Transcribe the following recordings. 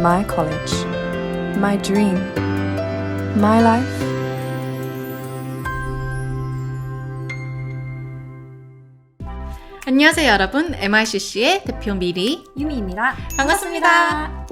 my college, my dream, my life. 안녕하세요 여러분 MICC의 대표 미리 유미입니다. 반갑습니다.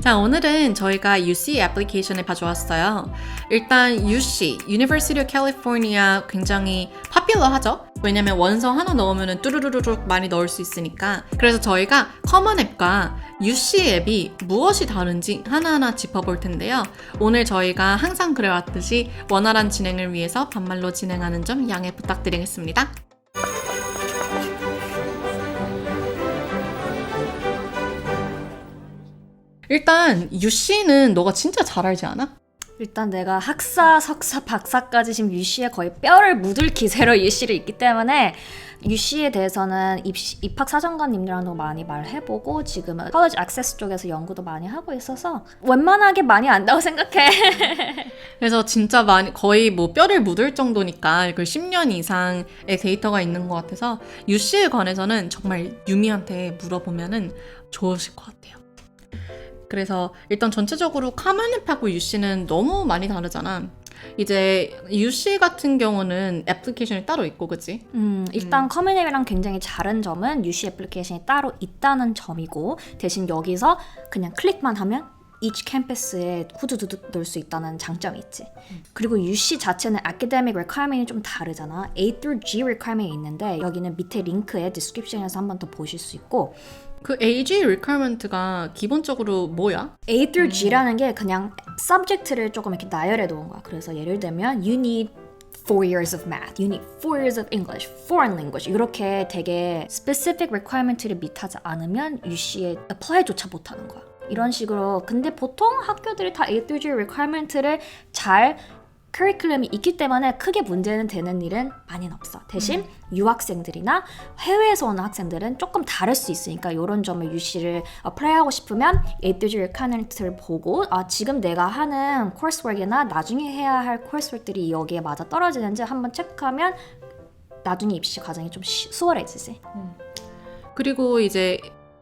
자 오늘은 저희가 UC 애플리케이션을 가져왔어요 일단 UC University of California 굉장히 파퓰러하죠 왜냐면 원서 하나 넣으면 뚜루루루룩 많이 넣을 수 있으니까. 그래서 저희가 커먼 앱과 UC 앱이 무엇이 다른지 하나하나 짚어볼 텐데요. 오늘 저희가 항상 그래왔듯이 원활한 진행을 위해서 반말로 진행하는 점 양해 부탁드리겠습니다. 일단 유씨는 너가 진짜 잘 알지 않아? 일단 내가 학사, 석사, 박사까지 지금 유씨에 거의 뼈를 묻을 기세로 유씨를 있기 때문에 유씨에 대해서는 입시, 입학 사정관님들랑도 많이 말해보고 지금은 college access 쪽에서 연구도 많이 하고 있어서 웬만하게 많이 안다고 생각해. 그래서 진짜 많이 거의 뭐 뼈를 묻을 정도니까 그 10년 이상의 데이터가 있는 것 같아서 유씨에 관해서는 정말 유미한테 물어보면은 좋으실 것 같아요. 그래서 일단 전체적으로 카멘앱하고 유씨는 너무 많이 다르잖아. 이제 유씨 같은 경우는 애플리케이션이 따로 있고, 그치? 음, 일단 커뮤니티랑 굉장히 다른 점은 유씨 애플리케이션이 따로 있다는 점이고 대신 여기서 그냥 클릭만 하면 each 캠퍼스에 후두두두 넣을 수 있다는 장점이 있지. 그리고 UC 자체는 academic requirement이 좀 다르잖아. A through G requirement이 있는데 여기는 밑에 링크에 description에서 한 번 더 보실 수 있고 그 AG requirement가 기본적으로 뭐야? A through G라는 게 그냥 subject를 조금 이렇게 나열해 놓은 거야. 그래서 예를 들면 you need four years of math, you need four years of English, foreign language 이렇게 되게 specific requirement를 밑하지 않으면 UC에 apply조차 못하는 거야. 이런 식으로 근데 보통 학교들이 다 A through G requirement를 잘 커리큘럼이 있기 때문에 크게 문제는 되는 일은 많이는 없어. 대신 유학생들이나 해외에서 오는 학생들은 조금 다를 수 있으니까 이런 점을 유시를 어플라이하고 싶으면 에이드지 리카넨트를 보고 아 지금 내가 하는 코र्스워크나 나중에 해야 할 코र्스워크들이 여기에 맞아 떨어지는지 한번 체크하면 나중에 입시 과정이 좀 시- 수월해지지. 그리고 이제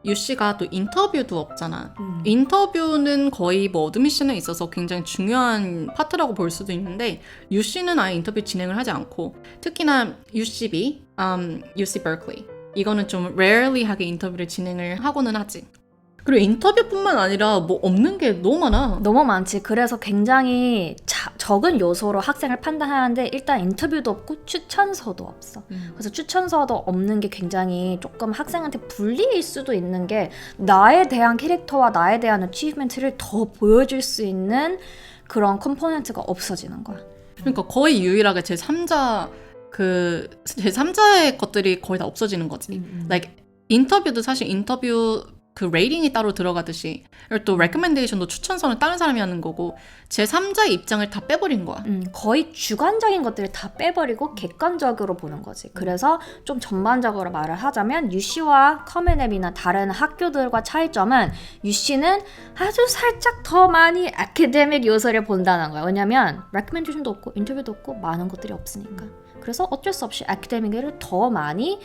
유 씨가 또 인터뷰도 없잖아. 음. 인터뷰는 거의 뭐 어드미션에 있어서 굉장히 중요한 파트라고 볼 수도 있는데 UC는 아예 인터뷰 진행을 하지 않고 특히나 UCB, um, UC Berkeley 이거는 좀 rarely하게 인터뷰를 진행을 하고는 하지. 그리고 인터뷰뿐만 아니라 뭐 없는 게 너무 많아. 너무 많지. 그래서 굉장히 자- 적은 요소로 학생을 판단하는데 일단 인터뷰도 없고 추천서도 없어. 그래서 추천서도 없는 게 굉장히 조금 학생한테 불리일 수도 있는 게 나에 대한 캐릭터와 나에 대한 어치브먼트를 더 보여줄 수 있는 그런 컴포넌트가 없어지는 거야. 그러니까 거의 유일하게 제 3자 그 제 3자의 것들이 거의 다 없어지는 거지. like 인터뷰도 사실 인터뷰 그 레이팅이 따로 들어가듯이 또 레코멘데이션도 추천서는 다른 사람이 하는 거고 제 3자의 입장을 다 빼버린 거야. 음, 거의 주관적인 것들을 다 빼버리고 객관적으로 보는 거지. 그래서 좀 전반적으로 말을 하자면 UC와 커맨앱이나 다른 학교들과 차이점은 UC는 아주 살짝 더 많이 아카데믹 요소를 본다는 거야. 왜냐면 레코멘데이션도 없고 인터뷰도 없고 많은 것들이 없으니까. 그래서 어쩔 수 없이 아카데믹을 더 많이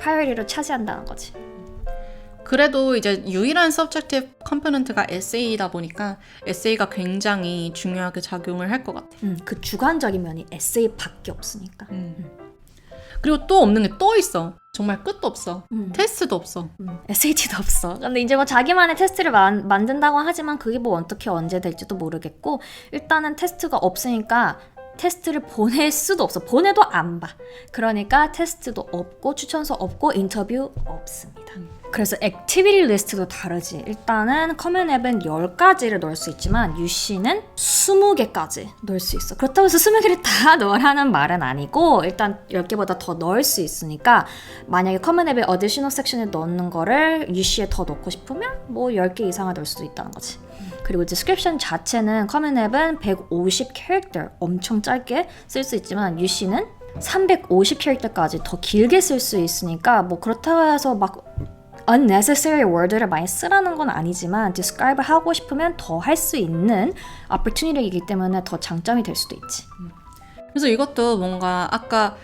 파이어리로 차지한다는 거지. 그래도 이제 유일한 서브젝티브 컴포넌트가 에세이다 보니까 에세이가 굉장히 중요하게 작용을 할 것 같아. 음, 그 주관적인 면이 에세이밖에 없으니까. 그리고 또 없는 게 또 있어. 정말 끝도 없어. 음. 테스트도 없어. 음, SAT도 없어. 근데 이제 뭐 자기만의 테스트를 만, 만든다고 하지만 그게 뭐 어떻게 언제 될지도 모르겠고 일단은 테스트가 없으니까 테스트를 보낼 수도 없어. 보내도 안 봐. 그러니까 테스트도 없고 추천서 없고 인터뷰 없습니다. 그래서 액티비티 리스트도 다르지. 일단은 커먼 앱은 10가지를 넣을 수 있지만 UC는 20개까지 넣을 수 있어. 그렇다고 해서 20개를 다 넣으라는 말은 아니고 일단 10개보다 더 넣을 수 있으니까 만약에 커먼 앱에 어디셔널 섹션에 넣는 거를 UC에 더 넣고 싶으면 뭐 10개 이상을 넣을 수도 있다는 거지. 그리고 디스크립션 자체는 커먼 앱은 150 캐릭터 엄청 짧게 쓸 수 있지만 UC는 350 캐릭터까지 더 길게 쓸 수 있으니까 뭐 그렇다고 해서 막 unnecessary word를 많이 쓰라는 건 아니지만 describe 하고 싶으면 더 할 수 있는 opportunity이기 때문에 더 장점이 될 수도 있지. 그래서 이것도 뭔가 아까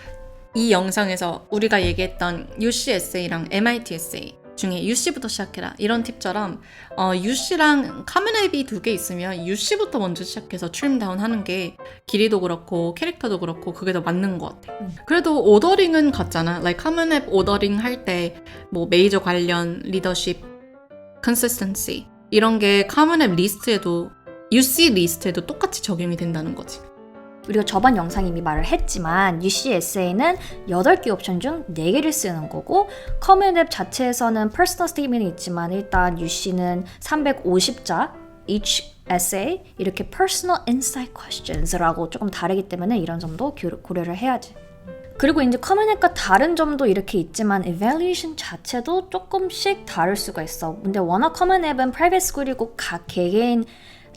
이 영상에서 우리가 얘기했던 UC 에세이랑 MIT 에세이 중에 UC부터 시작해라 이런 팁처럼 어, UC랑 카멘 앱이 두 개 있으면 UC부터 먼저 시작해서 트림 다운 하는 게 길이도 그렇고 캐릭터도 그렇고 그게 더 맞는 것 같아. 음. 그래도 오더링은 같잖아. like 카멘 앱 오더링 할 때 뭐 메이저 관련 리더십, consistency 이런 게 카멘 앱 리스트에도 UC 리스트에도 똑같이 적용이 된다는 거지. 우리가 저번 영상에 이미 말을 했지만 UC 에세이는 8개 옵션 중 4개를 쓰는 거고 커맨 앱 자체에서는 퍼스널 스테이트ment이 있지만 일단 UC는 350자 each essay 이렇게 personal insight questions라고 조금 다르기 때문에 이런 점도 교- 고려를 해야지. 그리고 이제 커먼 앱과 다른 점도 이렇게 있지만 evaluation 자체도 조금씩 다를 수가 있어. 근데 워낙 커먼 앱은 private school이고 각 개개인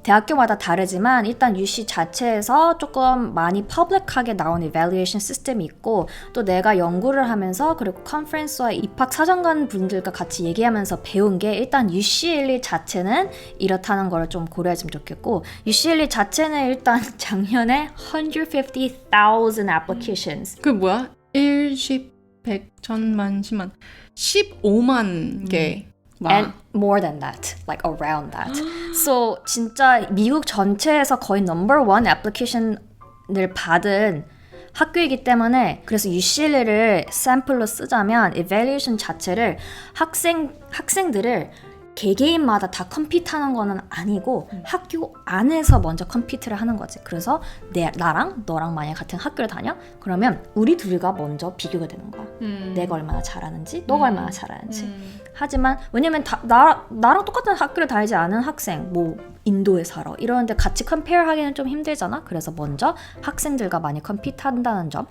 대학교마다 다르지만 일단 UC 자체에서 조금 많이 퍼블릭하게 나온 evaluation 시스템이 있고 또 내가 연구를 하면서 그리고 컨퍼런스와 입학 사정관 분들과 같이 얘기하면서 배운 게 일단 UCLA 자체는 이렇다는 걸 좀 고려했으면 좋겠고 UCLA 자체는 일단 작년에 150,000 applications 그 뭐야? 1, 10, 100, 천만, 10만, 15만 개. 와. and more than that, like around that. so 진짜 미국 전체에서 거의 number one application을 받은 학교이기 때문에 그래서 UCLA를 샘플로 쓰자면 evaluation 자체를 학생 학생들을 개개인마다 다 컴피트하는 거는 아니고 학교 안에서 먼저 컴피트를 하는 거지. 그래서 내 나랑 너랑 만약 같은 학교를 다녀? 그러면 우리 둘이가 먼저 비교가 되는 거야. 음. 내가 얼마나 잘하는지, 너가 얼마나 잘하는지. 음. 하지만 왜냐면 다, 나, 나랑 똑같은 학교를 다니지 않은 학생 뭐 인도에 살아 이러는데 같이 컴페어 하기는 좀 힘들잖아 그래서 먼저 학생들과 많이 컴피트 한다는 점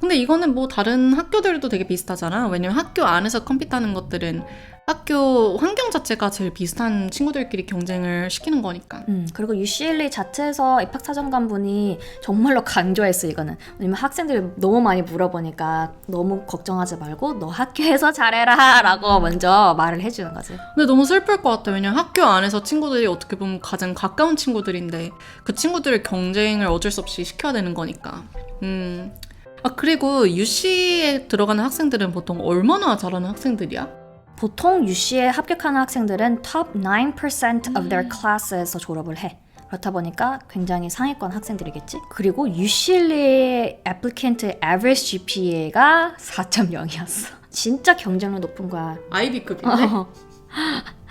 근데 이거는 뭐 다른 학교들도 되게 비슷하잖아. 왜냐면 학교 안에서 컴퓨터하는 것들은 학교 환경 자체가 제일 비슷한 친구들끼리 경쟁을 시키는 거니까. 음, 그리고 UCLA 자체에서 입학 사정관 분이 정말로 강조했어 이거는 왜냐면 학생들이 너무 많이 물어보니까 너무 걱정하지 말고 너 학교에서 잘해라 라고 먼저 말을 해주는 거지 근데 너무 슬플 것 같아. 왜냐면 학교 안에서 친구들이 어떻게 보면 가장 가까운 친구들인데 그 친구들의 경쟁을 어쩔 수 없이 시켜야 되는 거니까. 음. 아, 그리고 UC에 들어가는 학생들은 보통 얼마나 잘하는 학생들이야? 보통 UC에 합격하는 학생들은 top 9% of their class에서 졸업을 해. 그렇다 보니까 굉장히 상위권 학생들이겠지. 그리고 UCLA의 applicant average GPA가 4.0이었어. 진짜 경쟁력 높은 거야. 아이비급인데?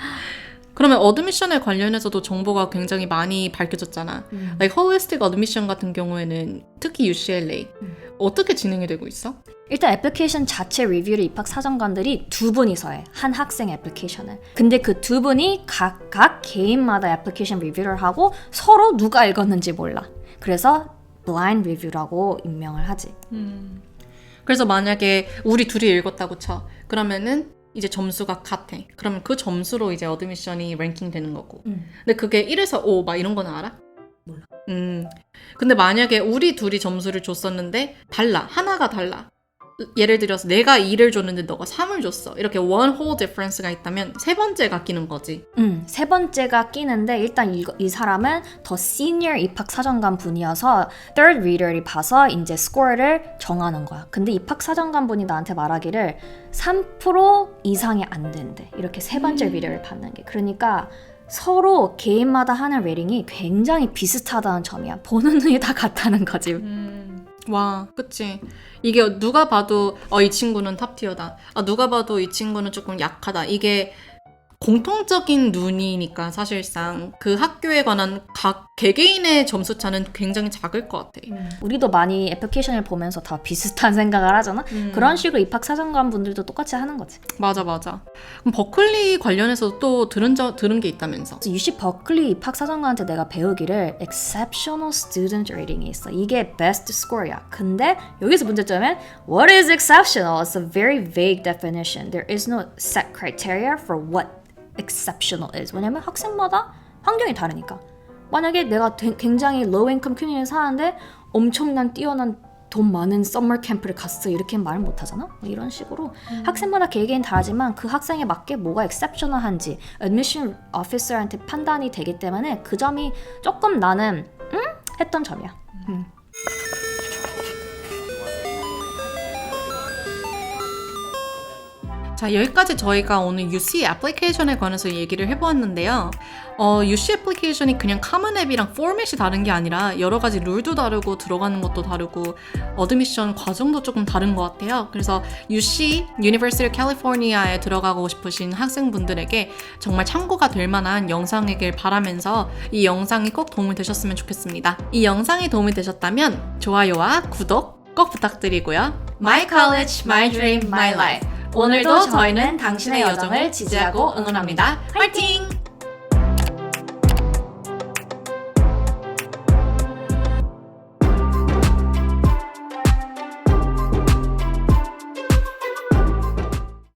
어. 그러면 어드미션에 관련해서도 정보가 굉장히 많이 밝혀졌잖아. 음. like holistic admission 같은 경우에는 특히 UCLA 음. 어떻게 진행이 되고 있어? 일단 애플리케이션 자체 리뷰를 입학 사정관들이 두 분이서 해. 한 학생 애플리케이션을. 근데 그 두 분이 각각 개인마다 애플리케이션 리뷰를 하고 서로 누가 읽었는지 몰라. 그래서 blind review라고 임명을 하지. 그래서 만약에 우리 둘이 읽었다고 쳐. 그러면은 이제 점수가 같아. 그러면 그 점수로 이제 어드 미션이 랭킹 되는 거고. 음. 근데 그게 1에서 5 막 이런 거는 알아? 몰라. 음. 근데 만약에 우리 둘이 점수를 줬었는데 달라. 하나가 달라. 예를 들어서 내가 2를 줬는데 너가 3을 줬어. 이렇게 one whole difference가 있다면 세 번째가 끼는 거지. 음, 세 번째가 끼는데 일단 이, 이 사람은 더 시니어 입학 사정관 분이어서 third reader이 봐서 이제 스코어를 정하는 거야. 근데 입학 사정관 분이 나한테 말하기를 3% 이상이 안 된대. 이렇게 세 번째 리더를 받는 게. 그러니까 서로 개인마다 하는 레딩이 굉장히 비슷하다는 점이야. 보는 눈이 다 같다는 거지. 와, 그치. 이게 누가 봐도, 어, 이 친구는 탑티어다. 아, 누가 봐도 이 친구는 조금 약하다. 이게 공통적인 눈이니까 사실상 그 학교에 관한 각 개개인의 점수 차는 굉장히 작을 것 같아. 우리도 많이 애플리케이션을 보면서 다 비슷한 생각을 하잖아. 그런 식으로 입학 사정관 분들도 똑같이 하는 거지. 맞아, 맞아. 그럼 버클리 관련해서 또 들은, 저, 들은 게 있다면서? UC 버클리 입학 사정관한테 내가 배우기를 exceptional student rating이 있어. 이게 best score야. 근데 여기서 문제점은 what is exceptional? It's a very vague definition. There is no set criteria for what exceptional is. 왜냐면 학생마다 환경이 다르니까. 만약에 내가 되- 굉장히 low income community에 사는데 엄청난 뛰어난 돈 많은 썸머 캠프를 갔어 이렇게 말은 못하잖아 뭐 이런 식으로 학생마다 개개인 다르지만 그 학생에 맞게 뭐가 exceptional한지 admission officer한테 판단이 되기 때문에 그 점이 조금 나는 음? 했던 점이야 자, 자, 여기까지 저희가 오늘 UC 애플리케이션에 관해서 얘기를 해보았는데요. 어, UC 애플리케이션이 그냥 카먼 앱이랑 포맷이 다른 게 아니라 여러 가지 룰도 다르고 들어가는 것도 다르고 어드미션 과정도 조금 다른 것 같아요. 그래서 UC, University of California에 들어가고 싶으신 학생분들에게 정말 참고가 될 만한 영상이길 바라면서 이 영상이 꼭 도움이 되셨으면 좋겠습니다. 이 영상이 도움이 되셨다면 좋아요와 구독 꼭 부탁드리고요. My College, My Dream, My Life. 오늘도 저희는 당신의 여정을 지지하고 응원합니다. 화이팅!